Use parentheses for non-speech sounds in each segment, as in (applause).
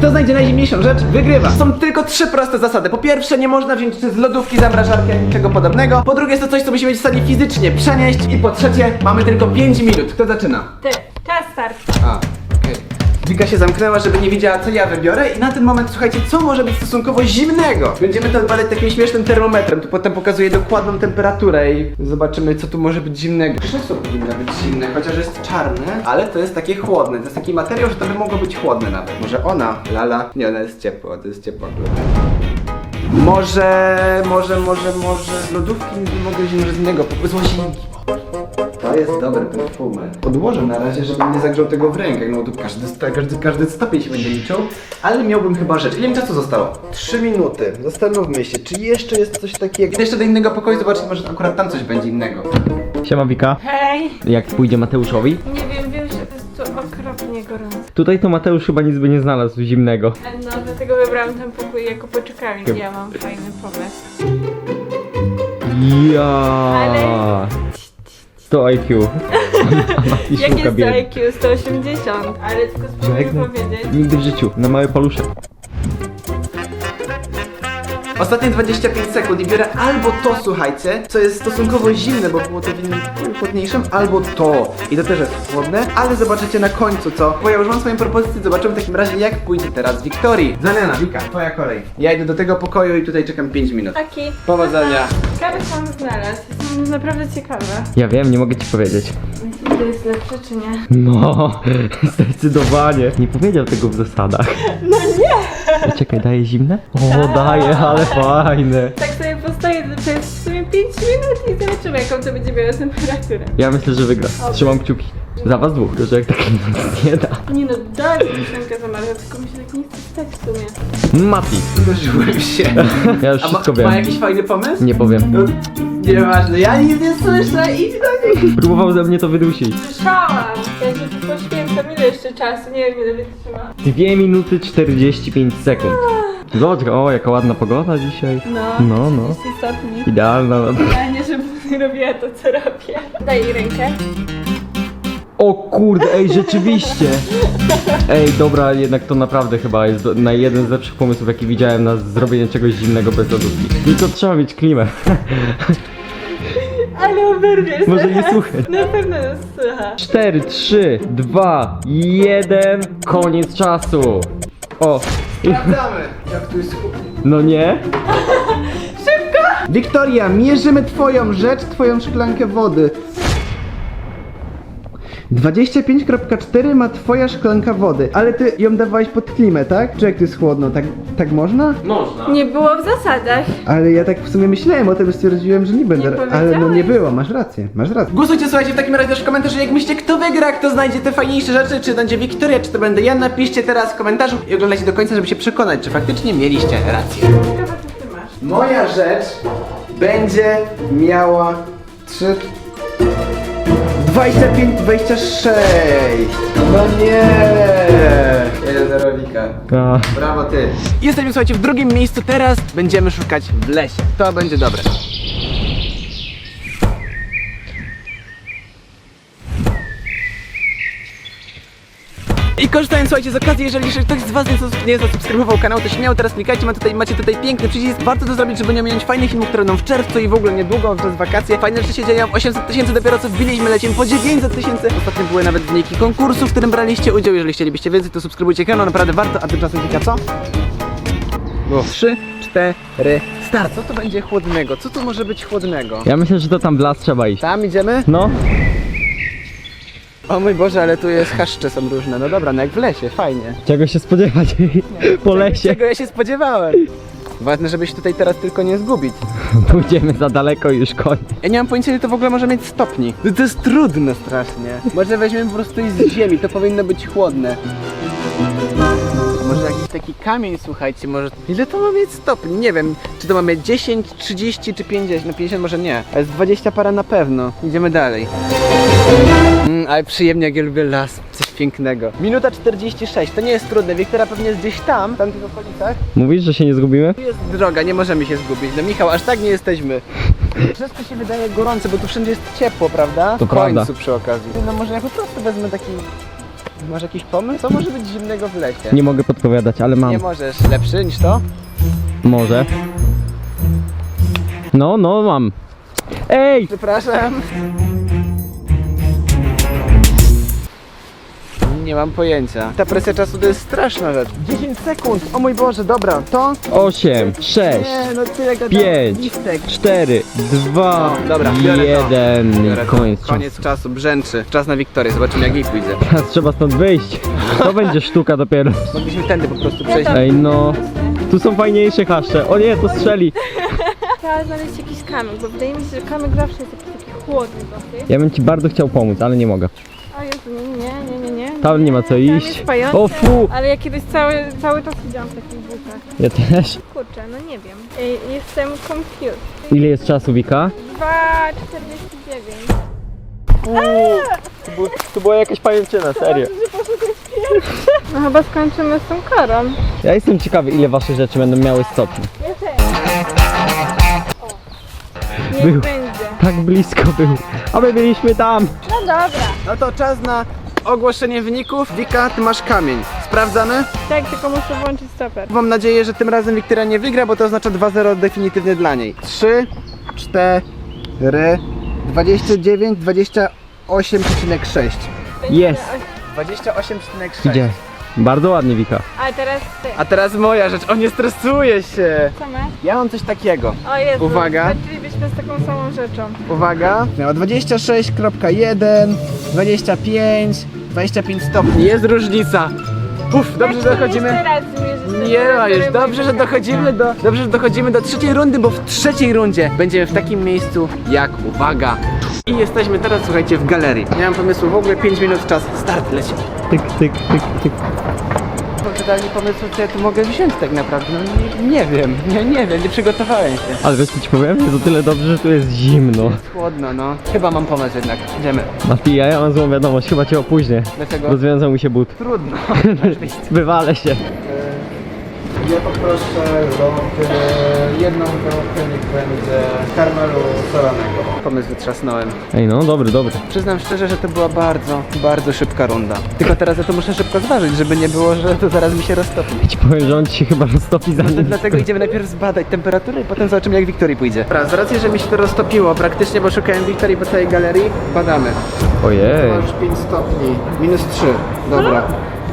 Kto znajdzie najzimniejszą rzecz, wygrywa. Są tylko trzy proste zasady. Po pierwsze, nie można wziąć z lodówki, zamrażarki, ani niczego podobnego. Po drugie, jest to coś, co musimy w stanie fizycznie przenieść. I po trzecie, mamy tylko 5 minut. Kto zaczyna? Ty, czas start. A. Wika się zamknęła, żeby nie wiedziała, co ja wybiorę i na ten moment, słuchajcie, co może być stosunkowo zimnego? Będziemy to badać takim śmiesznym termometrem, tu potem pokazuje dokładną temperaturę i zobaczymy, co tu może być zimnego. Krzesło powinno być zimne, chociaż jest czarne, ale to jest takie chłodne, to jest taki materiał, że to by mogło być chłodne nawet. Może ona, lala, nie, ona jest ciepła, to jest ciepła. Może, może, może, może lodówki nie mogę wziąć z innego, z łazienki. To jest dobre perfumy. Podłożę na razie, żebym nie zagrzał tego w rękach, no bo tu każdy, każdy, każdy stopień się będzie liczył, ale miałbym chyba rzecz. Ile mi czasu zostało? Trzy minuty. Zastanówmy się, czy jeszcze jest coś takiego. Idę jeszcze do innego pokoju, zobaczyć, może akurat tam coś będzie innego. Siema Wika. Hej. Jak pójdzie Mateuszowi? Nie wiem, wiem, że to jest tu okropnie gorąco. Tutaj to Mateusz chyba nic by nie znalazł zimnego. No, dlatego wybrałam ten pokój jako poczekalnię. Ja mam fajny pomysł. Ja. Ale- 100 IQ. Jak jest to. IQ 180? Ale tylko spróbuję Żegnaj. powiedzieć. Nigdy w życiu. Na małe palusze. Ostatnie 25 sekund i biorę albo to, słuchajcie, co jest stosunkowo zimne, bo było to w innym pokoju chłodniejszym, albo to. I to też jest chłodne, ale zobaczycie na końcu co. Bo ja już mam swoją propozycję, zobaczymy w takim razie jak pójdzie teraz Wiktorii. Zamiana, Wika, twoja kolej. Ja idę do tego pokoju i tutaj czekam 5 minut. Taki. Powodzenia. Ciekawe co on znalazł. Jestem naprawdę ciekawa. Ja wiem, nie mogę ci powiedzieć. Że jest lepsze czy nie? No, (laughs) zdecydowanie. Nie powiedział tego w zasadach. No nie! Czekaj, daje zimne? O, daje, ale fajne. Tak sobie postoję to jest w sumie 5 minut i zobaczymy jaką to będzie miała temperaturę. Ja myślę, że wygra. Trzymam kciuki. Za was dwóch, że jak tak nic nie da. Nie no, daj mi szynkę zamarzać, tylko mi się tak nie chce stać w sumie. Mati. Uderzyłem się. Ja już A ma, wszystko ma wiem. jakiś fajny pomysł? Nie powiem. No, nieważne, ja nic nie słyszę, idź do nich. Próbował ze mnie to wydusić. Słyszałam! Ja się tu poświęcam, ile jeszcze czasu? Nie wiem ile wytrzyma. 2 minuty 45 sekund. Zobacz, o jaka ładna pogoda dzisiaj. No, No, no. 30 stopni. Idealna. Ja nie, żebym robiła to, co robię. Daj jej rękę. O kurde, ej, rzeczywiście. Ej, dobra, jednak to naprawdę chyba jest do- na jeden z lepszych pomysłów, jaki widziałem na zrobienie czegoś zimnego bez lodówki. Tylko trzeba mieć klimę. Ale oberwiesz Może nie teraz. słuchać. Na pewno nas słucha. 4, 3, 2, 1, koniec czasu. O, Sprawdzamy, jak tu jest no nie? (laughs) Wiktoria, mierzymy twoją rzecz, twoją szklankę wody. 25.4 ma twoja szklanka wody, ale ty ją dawałeś pod klimę, tak? Czy jak tu jest chłodno, tak, tak można? Można. Nie było w zasadach. Ale ja tak w sumie myślałem o tym, stwierdziłem, że nie będę. Nie ale no nie powiedziałeś. było, masz rację, masz rację. Głosujcie słuchajcie w takim razie też w komentarzu, jak myślicie, kto wygra, kto znajdzie te fajniejsze rzeczy, czy to będzie Wiktoria, czy to będę ja. Napiszcie teraz w komentarzu i oglądajcie do końca, żeby się przekonać, czy faktycznie mieliście rację. Ciekawe co ty masz. Moja rzecz będzie miała 3 25, 26 No nie. 1 Wika A, Brawo ty. Jesteśmy słuchajcie w drugim miejscu, teraz będziemy szukać w lesie. To będzie dobre I korzystając słuchajcie z okazji, jeżeli jeszcze ktoś z was nie, zus- nie zasubskrybował kanału, to śmiało teraz klikajcie, ma tutaj, macie tutaj piękny przycisk. Warto to zrobić, żeby nie ominąć fajnych filmów, które będą w czerwcu i w ogóle niedługo przez wakacje. Fajne rzeczy się dzieją, 800 tysięcy dopiero co wbiliśmy, lecimy po 900 tysięcy. Ostatnio były nawet wyniki konkursu, w którym braliście udział. Jeżeli chcielibyście więcej, to subskrybujcie kanał, naprawdę warto, a tymczasem Wika co? Było 3, 4, start. Co to będzie chłodnego? Co tu może być chłodnego? ja myślę, że to tam w las trzeba iść. Tam idziemy? No, O mój Boże, ale tu jest haszcze są różne. No dobra, no jak w lesie, fajnie. czego się spodziewać (laughs) po lesie. Czego ja się spodziewałem? Ważne, żeby się tutaj teraz tylko nie zgubić. (laughs) Pójdziemy za daleko i już koniec. Ja nie mam pojęcia, ile to w ogóle może mieć stopni. No to jest trudne strasznie. Może weźmiemy po prostu i z ziemi, to powinno być chłodne. Może jakiś taki kamień, słuchajcie, może... Ile to ma mieć stopni? Nie wiem, czy to ma mieć 10, 30 czy 50? No 50 może nie, ale z 20 para na pewno. Idziemy dalej. Mm, ale przyjemnie, jak ja lubię las, coś pięknego. Minuta 46, to nie jest trudne, Wiktora pewnie jest gdzieś tam, w tamtych okolicach. Mówisz, że się nie zgubimy? Tu jest droga, nie możemy się zgubić. No Michał, aż tak nie jesteśmy. Wszystko się wydaje gorące, bo tu wszędzie jest ciepło, prawda? To w końcu prawda. przy okazji. No może ja po prostu wezmę taki Masz jakiś pomysł? Co może być zimnego w lesie? Nie mogę podpowiadać, ale mam. Nie możesz. Lepszy niż to? Może. No, no, mam. Ej! Przepraszam. Nie mam pojęcia. Ta presja czasu to jest straszna rzecz. 10 sekund. O mój Boże, dobra. To? 8, 6, Nie, no tyle gadałem. 5, Listek. 4, 2, O, dobra, biorę to. 1. Biorę to. Koniec czasu. Koniec czasu, brzęczy. Czas na Wiktorię, zobaczymy jak jej pójdzie. Teraz trzeba stąd wyjść. To będzie sztuka dopiero. Mogliśmy tędy po prostu przejść. Ej, no. Tu są fajniejsze haszcze. O nie, to strzeli. Trzeba znaleźć jakiś kamyk, bo wydaje mi się, że kamyk zawsze jest jakiś taki chłodny dosyć. Ja bym ci bardzo chciał pomóc, ale nie mogę. Nie, nie, nie. Tam nie ma co Tam iść. jest. O fu! Ale ja kiedyś cały, cały czas siedziałam w takich butach. Ja też. Kurczę, no nie wiem. Ej, Jestem confused. Ile jest czasu, Wika? 2,49. To była jakaś pajęczyna, serio. No chyba skończymy z tą karą. Ja jestem ciekawy, ile wasze rzeczy będą miały stopni. Ja też. Niech Był. będzie. Tak blisko był. A my byliśmy tam. No dobra. No to czas na ogłoszenie wyników. Wika, ty masz kamień. Sprawdzamy? Tak, tylko muszę włączyć stoper. Mam nadzieję, że tym razem Wiktoria nie wygra, bo to oznacza 2-0 definitywnie dla niej. 3, 4, 29, 28,6. Jest. 28,6. Idzie. Bardzo ładnie, Wika. A teraz ty. A teraz moja rzecz. O, nie stresuję się. Co masz? Ja mam coś takiego. O Jezu. Uwaga. Walczylibyśmy z taką samą rzeczą. Uwaga. Miała 26,1, 25, 25 stopni. Jest różnica. Uf, dobrze, że dochodzimy. Nie ma już, dobrze, że dochodzimy do, dobrze, że dochodzimy do trzeciej rundy, bo w trzeciej rundzie będziemy w takim miejscu jak, uwaga, i jesteśmy teraz, słuchajcie, w galerii. Nie mam pomysłu, w ogóle 5 minut czas, start leci. Tyk, tyk, tyk, tyk. Totalnie pomysłu, co ja tu mogę wziąć tak naprawdę, no nie, nie wiem, nie, nie wiem, nie przygotowałem się. Ale wiesz co ci powiem? Jest o tyle dobrze, że tu jest zimno. Jest chłodno, no. Chyba mam pomysł jednak, idziemy. Mati, ja, ja mam złą wiadomość, chyba cię opóźnię. Dlaczego? Rozwiązał mi się but. Trudno. (laughs) Wywalę się. Ja poproszę loty, jedną lotę niech będzie karmelu solanego. Pomysł wytrzasnąłem. Ej, no dobry, dobry. Przyznam szczerze, że to była bardzo, bardzo szybka runda. Tylko teraz ja to muszę szybko zważyć, żeby nie było, że to zaraz mi się roztopi. Ci powiem, że on ci się chyba roztopi za nim. Dlatego idziemy najpierw zbadać temperaturę i potem zobaczymy jak Wiktorii pójdzie. Dobra, z racji, że mi się to roztopiło praktycznie, bo szukałem Wiktorii po całej galerii, badamy. Ojej. Ma już 5 stopni, minus 3, dobra.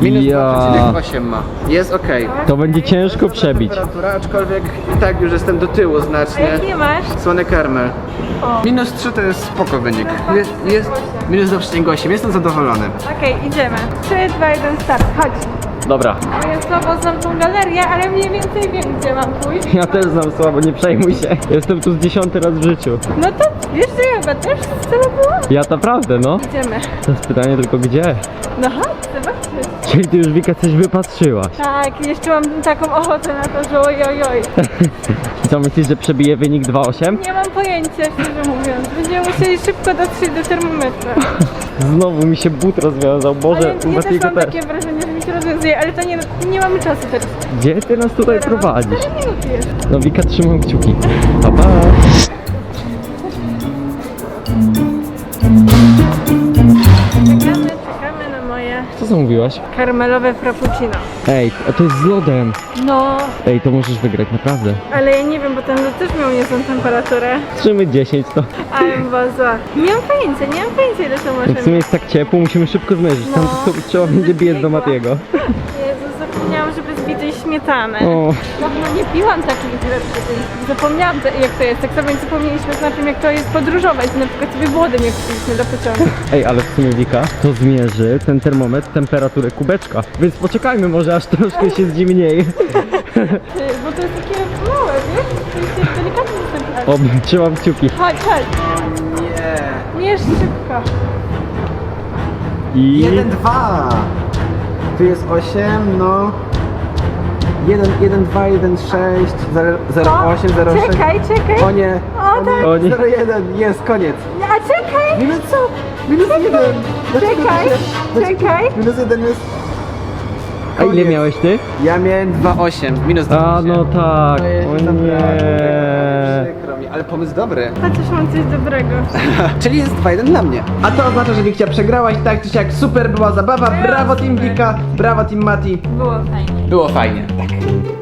Minus Ja. 2,8 ma. Jest ok. To będzie ciężko przebić. Temperatura, aczkolwiek i tak już jestem do tyłu A znacznie. jaki masz? Słony karmel. O. Minus 3 to jest spoko wynik. Jest, jest minus 2,8, jestem zadowolony. Okej, idziemy. 3, 2, 1, start. Chodź. Dobra. Ja słabo znam tą galerię, ale mniej więcej wiem, gdzie mam pójść. Ja też znam słabo, nie przejmuj się. Jestem tu z dziesiąty raz w życiu. No to wiesz, że ja chyba też z tyłu byłam? Ja naprawdę, no. Idziemy. To jest pytanie tylko gdzie? No chodź, zobaczysz. Czyli ty już Wika coś wypatrzyłaś. Tak, jeszcze mam taką ochotę na to, że ojojoj. I (laughs) co myślisz, że przebije wynik 2,8? Nie mam pojęcia, szczerze mówiąc. Będziemy musieli szybko dotrzeć do termometra. (laughs) Znowu mi się but rozwiązał, Boże, Ale ja też mam takie wrażenie, ale to nie, nie mamy czasu teraz. Gdzie ty nas tutaj prowadzisz? 4 minuty. No Wika, trzymam kciuki. Pa, pa. Co zamówiłaś? karmelowe frappuccino. Ej, a to jest z lodem. No, Ej, to możesz wygrać, naprawdę. ale ja nie wiem, bo ten lód też miał niezłą temperaturę. Trzymy 10 to. Ale była zła. Nie mam pojęcia, nie mam pojęcia ile to może W sumie jest tak ciepło, musimy szybko zmierzyć. Tam No. to trzeba będzie biec do Matiego. (laughs) śmietany. O, Dawno nie piłam takich rzeczy, więc zapomniałam te- jak to jest. Tak samo jak zapomnieliśmy z tym, jak to jest podróżować. Na przykład sobie wody nie kupiliśmy do pociągu. (laughs) Ej, ale w sumie Wika, to zmierzy ten termometr temperaturę kubeczka. Więc poczekajmy może aż troszkę się zimnieje. Bo to jest takie małe, wiesz? To jest ten plecak. O, trzymam kciuki. Chodź, chodź. Nie. Mierz szybko. I... 1, 2. Tu jest 8, no. 1, 1, 2, 1, 6, 0, 0, O, 8, 0, 6. Czekaj, czekaj. O nie. O, tak. O nie. 0, 1, jest, koniec. A czekaj. Minus co? Minus 1. Czekaj, czekaj. Minus 1 jest. A ile koniec. miałeś ty? Ja miałem 2,8, minus 2,8. A no tak, o nie. Ale pomysł dobry. Chociaż mam coś dobrego. (laughs) Czyli jest 2-1 dla mnie. A to oznacza, że Wikcia przegrałaś, tak czy siak super była zabawa. Brawo Team Wika, brawo Team Mati. Było fajnie. Było fajnie. Tak.